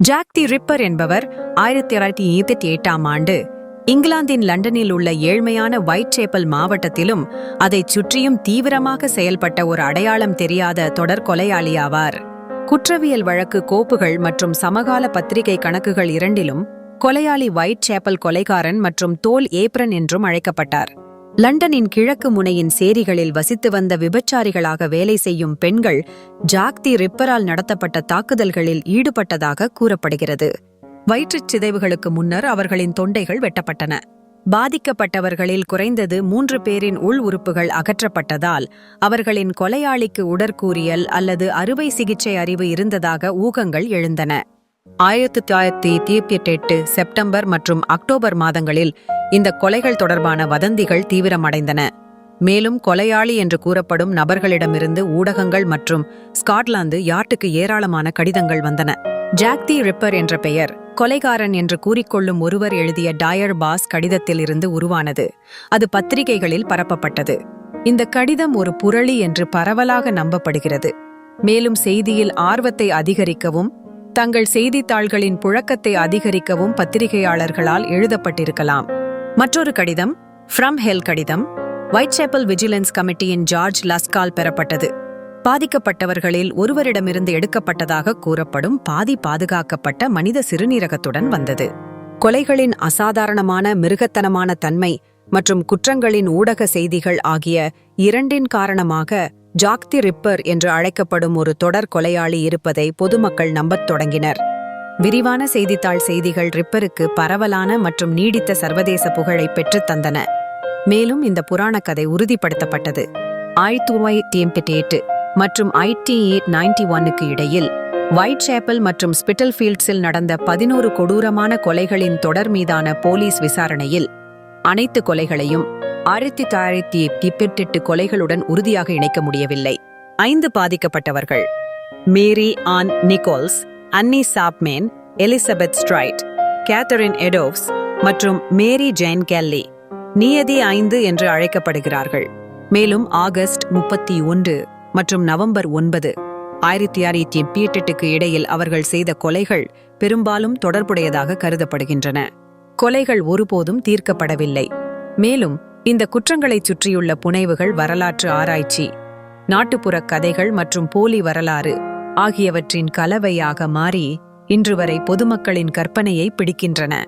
Jack தி repair என்பவர் ஆயிரத்தி தொள்ளாயிரத்தி இருபத்தி எட்டாம் ஆண்டு இங்கிலாந்தின் லண்டனில் உள்ள ஏழ்மையான ஒயிட் சேப்பல் மாவட்டத்திலும் அதைச் சுற்றியும் தீவிரமாக செயல்பட்ட ஒரு அடையாளம் தெரியாத தொடர் கொலையாளியாவார் குற்றவியல் வழக்கு கோப்புகள் மற்றும் சமகால பத்திரிகை கணக்குகள் இரண்டிலும் கொலையாளி ஒயிட் சேப்பல் கொலைகாரன் மற்றும் தோல் ஏப்ரன் என்றும் அழைக்கப்பட்டார். லண்டனின் கிழக்கு முனையின் சேரிகளில் வசித்து வந்த விபச்சாரிகளாக வேலை செய்யும் பெண்கள் ஜாக்தி ரிப்பரால் நடத்தப்பட்ட தாக்குதல்களில் ஈடுபட்டதாக கூறப்படுகிறது. வயிற்றுச் சிதைவுகளுக்கு முன்னர் அவர்களின் தொண்டைகள் வெட்டப்பட்டன. பாதிக்கப்பட்டவர்களில் குறைந்தது மூன்று பேரின் உள் உறுப்புகள் அகற்றப்பட்டதால் அவர்களின் கொலையாளிக்கு உடற்கூறியல் அல்லது அறுவை சிகிச்சை அறிவு இருந்ததாக ஊகங்கள் எழுந்தன. ஆயிரத்தி தொள்ளாயிரத்தி இருபத்தி எட்டு செப்டம்பர் மற்றும் அக்டோபர் மாதங்களில் இந்த கொலைகள் தொடர்பான வதந்திகள் தீவிரமடைந்தன. மேலும் கொலையாளி என்று கூறப்படும் நபர்களிடமிருந்து ஊடகங்கள் மற்றும் ஸ்காட்லாந்து யார்ட்டுக்கு ஏராளமான கடிதங்கள் வந்தன. ஜாக் தி ரிப்பர் என்ற பெயர் கொலைகாரன் என்று கூறிக்கொள்ளும் ஒருவர் எழுதிய டயர் பாஸ் கடிதத்தில் இருந்து உருவானது. அது பத்திரிகைகளில் பரப்பப்பட்டது. இந்த கடிதம் ஒரு புரளி என்று பரவலாக நம்பப்படுகிறது. மேலும் செய்தியில் ஆர்வத்தை அதிகரிக்கவும் தங்கள் செய்தித்தாள்களின் புழக்கத்தை அதிகரிக்கவும் பத்திரிகையாளர்களால் எழுதப்பட்டிருக்கலாம். மற்றொரு கடிதம் ஃப்ரம் ஹெல் கடிதம் ஒயிட் சேப்பல் விஜிலன்ஸ் கமிட்டியின் ஜார்ஜ் லஸ்கால் பெறப்பட்டது. பாதிக்கப்பட்டவர்களில் ஒருவரிடமிருந்து எடுக்கப்பட்டதாக கூறப்படும் பாதி பாதுகாக்கப்பட்ட மனித சிறுநீரகத்துடன் வந்தது. கொலைகளின் அசாதாரணமான மிருகத்தனமான தன்மை மற்றும் குற்றங்களின் ஊடக செய்திகள் ஆகிய இரண்டின் காரணமாக ஜாக்தி ரிப்பர் என்று அழைக்கப்படும் ஒரு தொடர் கொலையாளி இருப்பதை பொதுமக்கள் நம்பத் தொடங்கினர். விரிவான செய்தித்தாள் செய்திகள் ரிப்பருக்கு பரவலான மற்றும் நீடித்த சர்வதேச புகழை பெற்றுத்தந்தன மேலும் இந்த புராண கதை உறுதிப்படுத்தப்பட்டது. ஆயிரத்தி தொள்ளாயிரத்தி மற்றும் ஐடி எயிட் நைன்டி ஒன்னுக்கு இடையில் ஒயிட் சேப்பல் மற்றும் ஸ்பிட்டல் ஃபீல்ட்ஸில் நடந்த பதினோரு கொடூரமான கொலைகளின் தொடர் மீதான போலீஸ் விசாரணையில் அனைத்து கொலைகளையும் ஆயிரத்தி தொள்ளாயிரத்தி எண்பத்தெட்டு கொலைகளுடன் உறுதியாக இணைக்க முடியவில்லை. ஐந்து பாதிக்கப்பட்டவர்கள் Mary Ann Nichols Annie Chapman Elizabeth Stride Catherine Eddowes மற்றும் மேரி ஜெயின் கெல்லி நியதி ஐந்து என்று அழைக்கப்படுகிறார்கள். மேலும் ஆகஸ்ட் முப்பத்தி ஒன்று மற்றும் நவம்பர் ஒன்பது ஆயிரத்தி அறுநூத்தி எண்பத்தெட்டுக்கு இடையில் அவர்கள் செய்த கொலைகள் பெரும்பாலும் தொடர்புடையதாக கருதப்படுகின்றன. கொலைகள் ஒருபோதும் தீர்க்கப்படவில்லை. மேலும் இந்த குற்றங்களைச் சுற்றியுள்ள புனைவுகள் வரலாற்று ஆராய்ச்சி நாட்டுப்புற கதைகள் மற்றும் போலி வரலாறு ஆகியவற்றின் கலவையாக மாறி இன்று வரை பொதுமக்களின் கற்பனையை பிடிக்கின்றன.